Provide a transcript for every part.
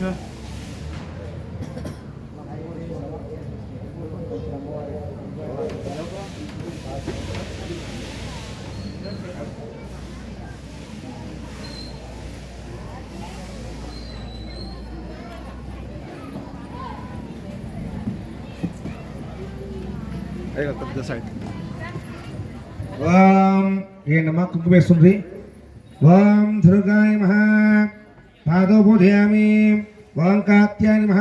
chưa? Vam ye nama kumbe sumri Vam dhrugai maha Pado bodhyami ఓంకాత్యాయ నమ.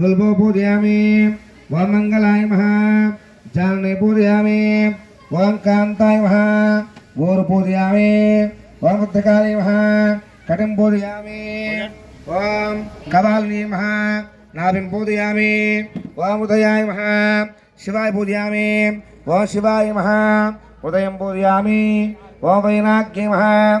గుల్బో పూజయామి. ఓం మంగళాయ నమ. జానని పూజయామి. ఓంకాంతాయ నమ. ఊరు పూజయామి. ఓం ఉత్తకాయ నమ. కటిం పూజయామి. ఓం కబాలిని నమ. నాభిం పూజయామి. ఓం ఉదయాయ నమ. శివాయ పూజయామి. ఓం శివాయ నమ. ఉదయం పూజయామి. ఓం వైనాగ్య నమ.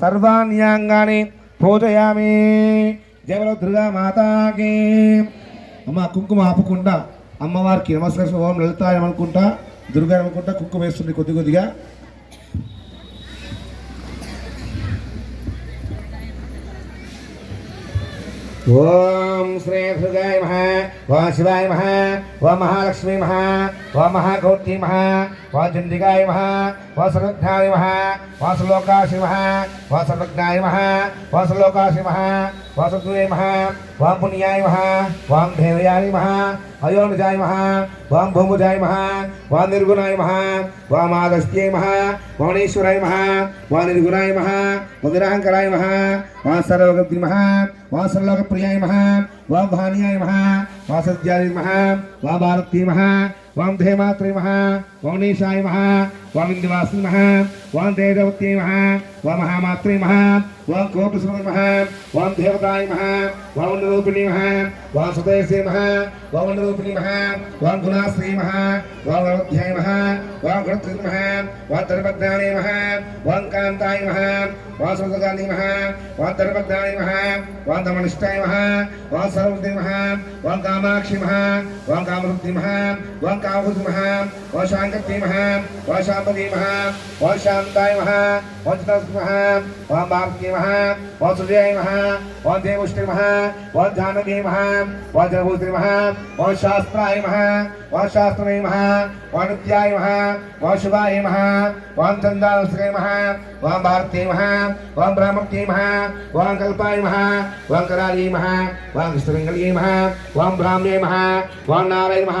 దేవ్యై పూజయామి. జయలో దుర్గా మాతాకి. అమ్మ కుంకుమ ఆపకుండా అమ్మవారికి నమస్కారం ఓం లలితాయమనుకుంటా దుర్గా అనుకుంటా. కుంకుమ వేస్తుంది కొద్ది కొద్దిగా. ఓం శ్రీ దుర్గాయ మహా ఓం శివాయ మహా ఓం మహాలక్ష్మీ మహా ఓం మహాగౌరీ మహా वाचंडिकाय नमः वासलग्नाय नमः वासलोकाशि नमः वासलग्नाय नमः वासलोकाशि नमः, वासुदेवाय नमः वाम पुण्याय नमः वाम देवयाय नमः अयोनिजाय नमः वाम भूमुजाय नमः वाम निर्गुणाय नमः वाम आगस्त्याय नमः वाणेश्वराय नमः वाम निर्गुणाय नमः वगराहंकराय नमः वाम सर्वगति नमः वाम सर्वलोकप्रियाय नमः वाम भानियाय नमः, वासद्याय नमः वाम भारती नमः वाम धेमात्रे नमः ఓం భారతీ మహ ఓం ఓం నీశాయ మహ ఓం ఇందివాసి మహ ఓం దేవత్యై మహ ఓం మహామాత్రే మహ ఓం కోటుసుమ మహ ఓం దేవతాయ మహ ఓం నిరూపిణి మహ ఓం సుదేశే మహ ఓం నిరూపిణి మహ ఓం గుణాశ్రీ మహ ఓం అయోధ్యాయ మహ ఓం గణత్రి మహ ఓం ధర్మజ్ఞానే మహ ఓం కాంతాయ మహ ఓం సుగంధి మహ ఓం ధర్మజ్ఞానే మహ ఓం దమనిష్టాయ మహ ఓం సర్వృద్ధి మహ ఓం కామాక్షి మహ ఓం కామవృద్ధి మహ ఓం కామృతి మహ ఓం శాంక वाचक्रीमः वाशाम्बदीमः वाशान्तायमः वाचतस्मः वाम्बार्कीमः वासुजयमः वादेवुष्टिमः वाध्यानगीमः वाजभूतिमः वाशास्त्रायमः वाशास्त्रमयमः वानुत्यायमः वाशुभायमः वान्तन्दाश्रयमः वां भारतीमः वां ब्राह्मणीमः वां कल्पायमः वां करालीमः वां श्रृङ्गलीमः वां ब्राह्म्यमः वां नारायणमः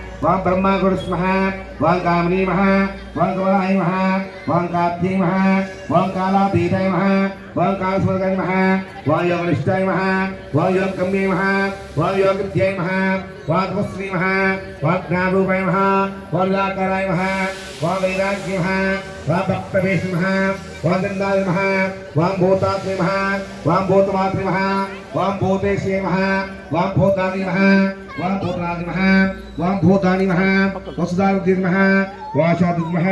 वां ब्रह्मा गुरुस्मः वां कामनीमः, वां कमलायमः, वां काप्यमः वां कालापीतयमः वां कालस्मृतयमः वां योगनिष्ठयमः, वां योगकम्यमः, वां योगत्ययमः वां तपस्वीमः, वां ज्ञानरूपयमः, वां लाकरायमः वां वैराग्यमः, वां भक्तवेशमः, वां दण्डायमः, वां भूतात्मः वां भूतमात्मः वां भूतेशेमः वां महा वाम भूतनादि नमः वाम भूतानि नमः वसुदारुद्धि नमः वाचादि नमः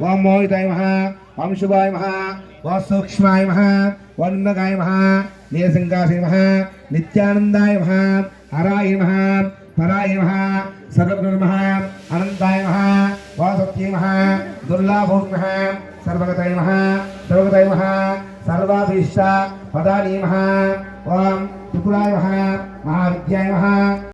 वाम मोहिताय नमः वाम शुभाय नमः वाम सूक्ष्माय नमः नगाय नमः नियसंगासे नमः नित्यानंदाय नमः हराय नमः पराय नमः सर्वज्ञ नमः अनंताय नमः वासत्ये नमः दुर्लभो नमः सर्वगताय नमः सर्वगताय नमः सर्वाभीष्ट पदानि नमः ओम त्रिपुराय नमः महाविद्याय नमः